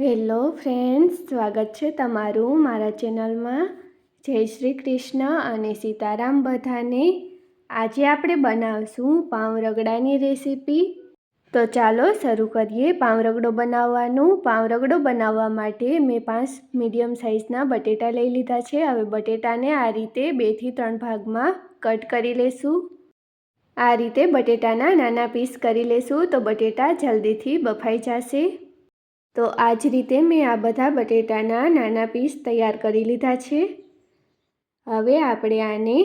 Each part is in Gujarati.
હેલો ફ્રેન્ડ્સ, સ્વાગત છે તમારું મારા ચેનલમાં. જય શ્રી કૃષ્ણ અને સીતારામ બધાને. આજે આપણે બનાવશું પાઉં રગડાની રેસીપી. તો ચાલો શરૂ કરીએ પાઉં રગડો બનાવવાનું. પાઉં રગડો બનાવવા માટે મેં પાંચ મીડિયમ સાઇઝના બટેટા લઈ લીધા છે. હવે બટેટાને આ રીતે બેથી ત્રણ ભાગમાં કટ કરી લેશું. આ રીતે બટેટાના નાના પીસ કરી લેશું તો બટેટા જલ્દીથી બફાઈ જશે. તો આ જ રીતે મેં આ બધા બટેટાના નાના પીસ તૈયાર કરી લીધા છે. હવે આપણે આને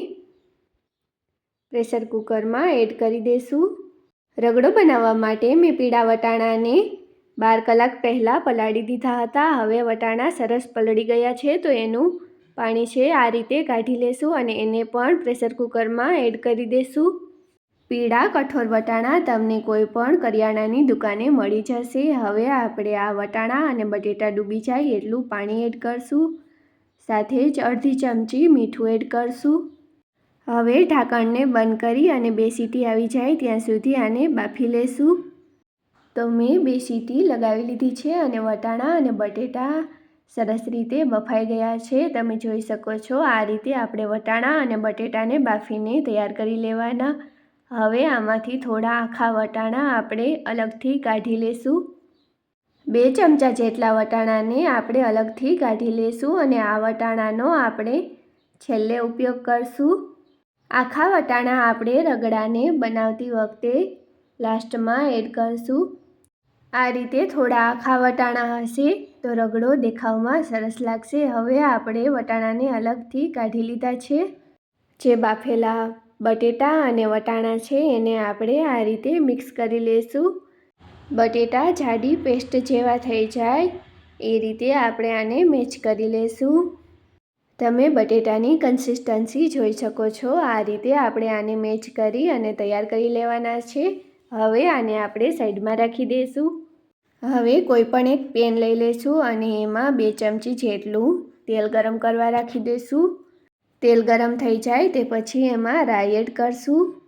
પ્રેશર કુકરમાં એડ કરી દઈશું રગડો બનાવવા માટે મેં પીળા વટાણાને બાર કલાક પહેલાં પલાળી દીધા હતા. હવે વટાણા સરસ પલળી ગયા છે તો એનું પાણી છે આ રીતે કાઢી લેશું અને એને પણ પ્રેશર કુકરમાં એડ કરી દઈશું પીળા કઠોર વટાણા તમને કોઈ પણ કરિયાણાની દુકાને મળી જશે. હવે આપણે આ વટાણા અને બટેટા ડૂબી જાય એટલું પાણી એડ કરશું. સાથે જ અડધી ચમચી મીઠું એડ કરશું. હવે ઢાંકણને બંધ કરી અને બે સીટી આવી જાય ત્યાં સુધી આને બાફી લેશું. તો મેં બે સીટી લગાવી લીધી છે અને વટાણા અને બટેટા સરસ રીતે બફાઈ ગયા છે. તમે જોઈ શકો છો આ રીતે આપણે વટાણા અને બટેટાને બાફીને તૈયાર કરી લેવાના. હવે આમાંથી થોડા આખા વટાણા આપણે અલગથી કાઢી લેશું. બે ચમચા જેટલા વટાણાને આપણે અલગથી કાઢી લેશું અને આ વટાણાનો આપણે છેલ્લે ઉપયોગ કરશું. આખા વટાણા આપણે રગડાને બનાવતી વખતે લાસ્ટમાં એડ કરશું. આ રીતે થોડા આખા વટાણા હશે તો રગડો દેખાવમાં સરસ લાગશે. હવે આપણે વટાણાને અલગથી કાઢી લીધા છે. જે બાફેલા બટેટા અને વટાણા છે, એને આપણે આ રીતે મિક્સ કરી લઈશું બટેટા જાડી પેસ્ટ જેવા થઈ જાય, એ રીતે આપણે આને મેચ કરી લઈશું તમે બટેટાની કન્સિસ્ટન્સી જોઈ શકો છો, આ રીતે આપણે આને મેચ કરી અને તૈયાર કરી લેવાના છે. હવે આને આપણે સાઈડમાં રાખી દઈશું હવે કોઈ પણ એક પેન લઈ લઈશું અને એમાં બે ચમચી જેટલું તેલ ગરમ કરવા રાખી દઈશું તેલ ગરમ થઈ જાય તે પછી એમાં રાઈ એડ કરશું.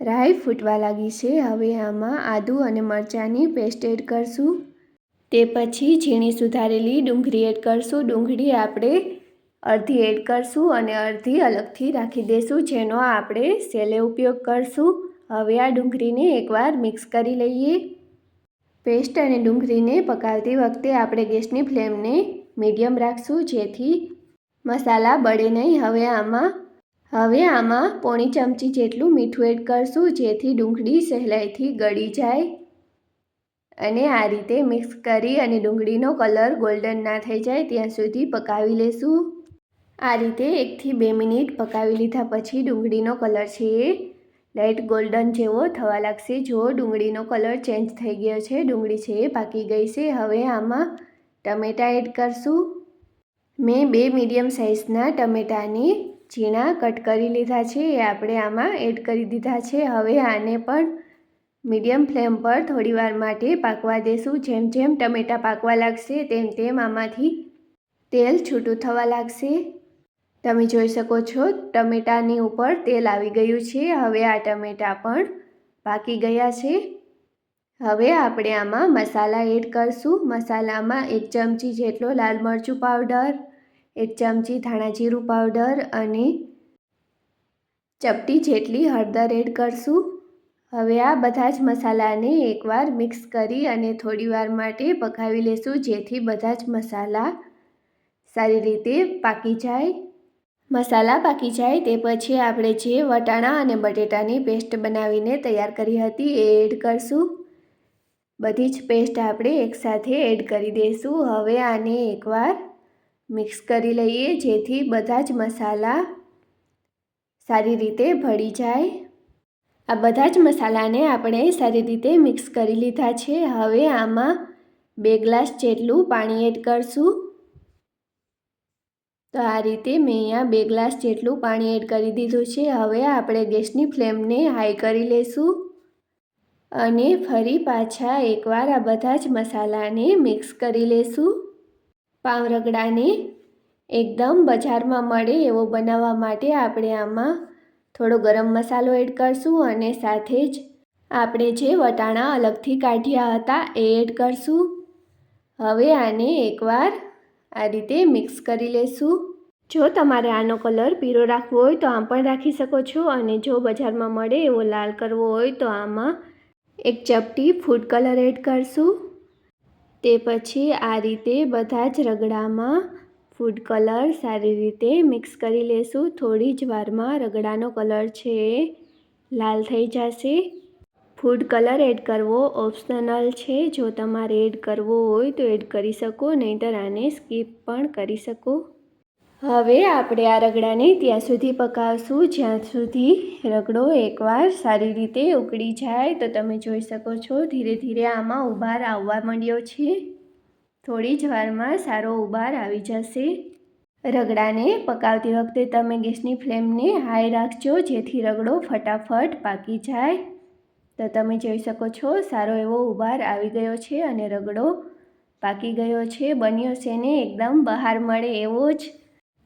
રાઈ ફૂટવા લાગી છે, હવે આમાં આદું અને મરચાંની પેસ્ટ એડ કરશું. તે પછી ઝીણી સુધારેલી ડુંગળી એડ કરશું. ડુંગળી આપણે અડધી એડ કરશું અને અડધી અલગથી રાખી દઈશું જેનો આપણે સેલે ઉપયોગ કરશું. હવે આ ડુંગળીને એકવાર મિક્સ કરી લઈએ. પેસ્ટ અને ડુંગળીને પકાવતી વખતે આપણે ગેસની ફ્લેમને મીડિયમ રાખશું, જેથી મસાલા બળે નહીં, હવે આમાં હવે આમાં પોણી ચમચી જેટલું મીઠું એડ કરશું, જેથી ડુંગળી સહેલાઈથી ગળી જાય. અને આ રીતે મિક્સ કરી અને ડુંગળીનો કલર ગોલ્ડન ના થઈ જાય, ત્યાં સુધી પકાવી લેશું. આ રીતે એકથી બે મિનિટ પકાવી લીધા પછી ડુંગળીનો કલર છે એ લાઇટ ગોલ્ડન જેવો થવા લાગશે. જો ડુંગળીનો કલર ચેન્જ થઈ ગયો છે, ડુંગળી છે એ પાકી ગઈ છે, હવે આમાં ટમેટાં એડ કરશું. મેં બે મીડિયમ સાઇઝના ટમેટાને ઝીણા કટ કરી લીધા છે, એ આપણે આમાં એડ કરી દીધા છે. હવે આને પણ મીડિયમ ફ્લેમ પર થોડીવાર માટે પાકવા દેશું. જેમ જેમ ટમેટાં પાકવા લાગશે, તેમ તેમ આમાંથી તેલ છૂટું થવા લાગશે. તમે જોઈ શકો છો, ટમેટાની ઉપર તેલ આવી ગયું છે. હવે આ ટમેટાં પણ પાકી ગયા છે. હવે આપણે આમાં મસાલા એડ કરશું. મસાલામાં એક ચમચી જેટલો લાલ મરચું પાવડર, એક ચમચી ધાણા જીરું પાવડર અને ચપટી જેટલી હળદર એડ કરશું. હવે આ બધા જ મસાલાને એકવાર મિક્સ કરી અને થોડીવાર માટે પકાવી લેશું, જેથી બધા જ મસાલા સારી રીતે પાકી જાય. મસાલા પાકી જાય તે પછી આપણે જે વટાણા અને બટેટાની પેસ્ટ બનાવીને તૈયાર કરી હતી એ એડ કરશું. બધી જ પેસ્ટ આપણે એકસાથે એડ કરી દઈશું. હવે આને એકવાર મિક્સ કરી લઈએ, જેથી બધા જ મસાલા સારી રીતે ભળી જાય. આ બધા જ મસાલાને આપણે સારી રીતે મિક્સ કરી લીધા છે. હવે આમાં બે ગ્લાસ જેટલું પાણી એડ કરશું. તો આ રીતે મેં અહીંયા બે ગ્લાસ જેટલું પાણી એડ કરી દીધું છે. હવે આપણે ગેસની ફ્લેમને હાઈ કરી લઈશું અને ફરી પાછા એકવાર આ બધા જ મસાલાને મિક્સ કરી લેશું. પાવરગડાને એકદમ બજારમાં મળે એવો બનાવવા માટે આપણે આમાં થોડો ગરમ મસાલો એડ કરશું અને સાથે જ આપણે જે વટાણા અલગથી કાઢ્યા હતા એ એડ કરશું. હવે આને એકવાર આ રીતે મિક્સ કરી લેશું. જો તમારે આનો કલર પીળો રાખવો હોય તો આમ પણ રાખી શકો છો અને જો બજારમાં મળે એવો લાલ કરવો હોય તો આમાં એક ચપટી ફૂડ કલર એડ કરશું. તે પછી આ રીતે બધા જ રગડામાં ફૂડ કલર સારી રીતે મિક્સ કરી લેશું. થોડી જ વારમાં રગડાનો કલર છે એ લાલ થઈ જશે. ફૂડ કલર એડ કરવો ઓપ્શનલ છે. જો તમારે એડ કરવો હોય તો એડ કરી શકો, નહીંતર આને સ્કીપ પણ કરી શકો. હવે આપણે આ રગડાને ત્યાં સુધી પકાવશું, જ્યાં સુધી રગડો એકવાર સારી રીતે ઉકળી જાય તો તમે જોઈ શકો છો ધીરે ધીરે આમાં ઉભાર આવવા માંડ્યો છે. થોડી જ વારમાં સારો ઉભાર આવી જશે. રગડાને પકાવતી વખતે તમે ગેસની ફ્લેમને હાઈ રાખજો, જેથી રગડો ફટાફટ પાકી જાય. તો તમે જોઈ શકો છો સારો એવો ઉભાર આવી ગયો છે અને રગડો પાકી ગયો છે. બન્યો છે ને એકદમ બહાર મળે એવો જ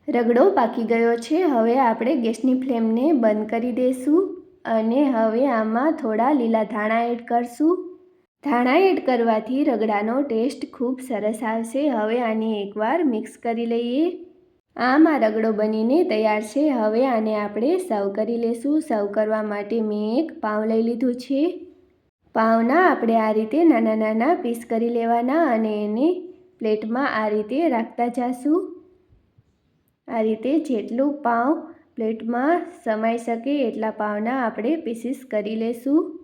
રગડો પાકી ગયો છે. હવે આપણે ગેસની ફ્લેમને બંધ કરી દઈશું અને હવે આમાં થોડા લીલા ધાણા એડ કરશું. ધાણા એડ કરવાથી રગડાનો ટેસ્ટ ખૂબ સરસ આવશે. હવે આને એકવાર મિક્સ કરી લઈએ. આમ આ રગડો બનીને તૈયાર છે. હવે આને આપણે સર્વ કરી લેશું. સર્વ કરવા માટે મેં એક પાઉં લઈ લીધું છે. પાઉંના આપણે આ રીતે નાના નાના પીસ કરી લેવાના અને એને પ્લેટમાં આ રીતે રાખતા જઈશું આ રીતે જેટલું પાઉં પ્લેટમાં સમાઈ શકે એટલા પાવના આપણે પીસીસ કરી લેશું.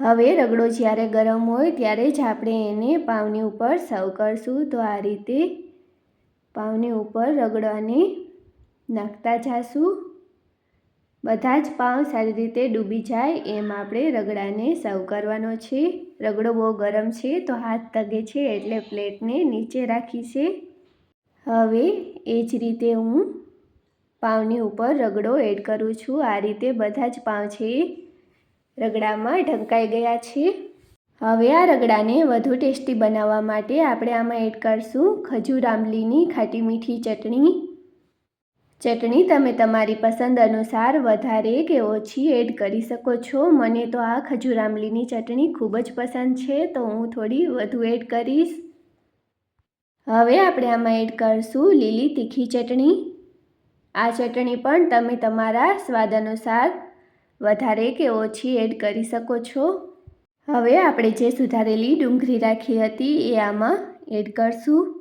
હવે રગડો જ્યારે ગરમ હોય ત્યારે જ આપણે એને પાવની ઉપર સર્વ કરશું. તો આ રીતે પાવની ઉપર રગડાને નાખતા જાશું. બધા જ પાઉં સારી રીતે ડૂબી જાય એમ આપણે રગડાને સર્વ કરવાનો છે. રગડો બહુ ગરમ છે તો હાથ તગે છે એટલે પ્લેટને નીચે રાખી છે. હવે એ જ રીતે હું પાંવની ઉપર રગડો એડ કરું છું. આ રીતે બધા જ પાઉં છે રગડામાં ઢંકાઈ ગયા છે. હવે આ રગડાને વધુ ટેસ્ટી બનાવવા માટે આપણે આમાં એડ કરશું ખજૂર આંબલીની ખાટી મીઠી ચટણી. ચટણી તમે તમારી પસંદ અનુસાર વધારે કે ઓછી એડ કરી શકો છો. મને તો આ ખજૂર આંબલીની ચટણી ખૂબ જ પસંદ છે, તો હું થોડી વધુ એડ કરીશ. હવે આપણે આમાં એડ કરીશું લીલી તીખી ચટણી. આ ચટણી પણ તમે તમારા સ્વાદ અનુસાર વધારે કે ઓછી એડ કરી શકો છો. હવે આપણે જે સુધારેલી ડુંગળી રાખી હતી એ આમાં એડ કરશું.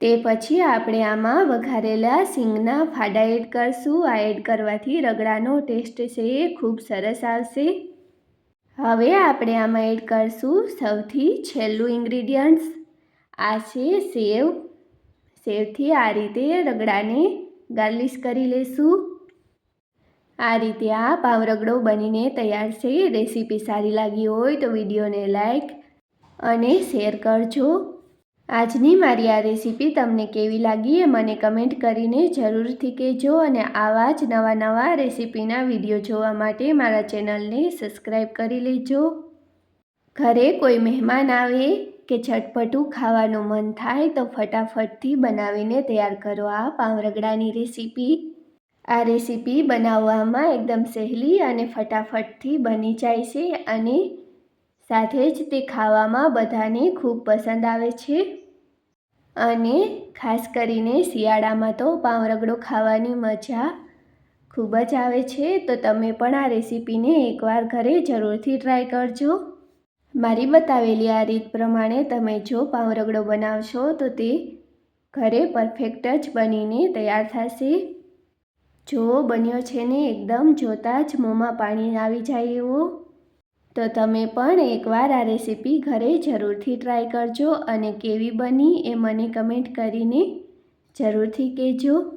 તે પછી આપણે આમાં વઘારેલા સિંગના ફાડા એડ કરશું. આ એડ કરવાથી રગડાનો ટેસ્ટ છે એ ખૂબ સરસ આવશે. હવે આપણે આમાં એડ કરશું સૌથી છેલ્લું ઇન્ગ્રીડિયન્ટ્સ. આ છે સેવ. સેવથી આ રીતે રગડાને ગાર્લિશ કરી લેશું. આ રીતે આ પાવરગડો બનીને તૈયાર છે. રેસીપી સારી લાગી હોય તો વિડીયોને લાઈક અને શેર કરજો. આજની મારી આ રેસીપી તમને કેવી લાગી એ મને કમેન્ટ કરીને જરૂરથી કહેજો અને આવા જ નવા નવા રેસીપીના વીડિયો જોવા માટે મારા ચેનલને સબસ્ક્રાઈબ કરી લેજો. ઘરે કોઈ મહેમાન આવે કે ચટપટું ખાવાનું મન થાય તો ફટાફટથી બનાવીને તૈયાર કરો આ પાવરગડાની રેસીપી. આ રેસીપી બનાવવામાં એકદમ સહેલી અને ફટાફટથી બની જાય છે અને સાથે જ તે ખાવામાં બધાને ખૂબ પસંદ આવે છે. અને ખાસ કરીને શિયાળામાં તો પાવરગડો ખાવાની મજા ખૂબ જ આવે છે, તો તમે પણ આ રેસીપીને એકવાર ઘરે જરૂરથી ટ્રાય કરજો. મારી બતાવેલી આ રીત પ્રમાણે તમે જો પાવરગડો બનાવશો તો તે ઘરે પરફેક્ટ જ બનીને તૈયાર થશે. જો બન્યો છે ને એકદમ જોતાં જ મોંમાં પાણી આવી જાય એવો. તો તમે પણ એકવાર આ રેસીપી ઘરે જરૂરથી ટ્રાય કરજો અને કેવી બની એ મને કમેન્ટ કરીને જરૂરથી કહેજો.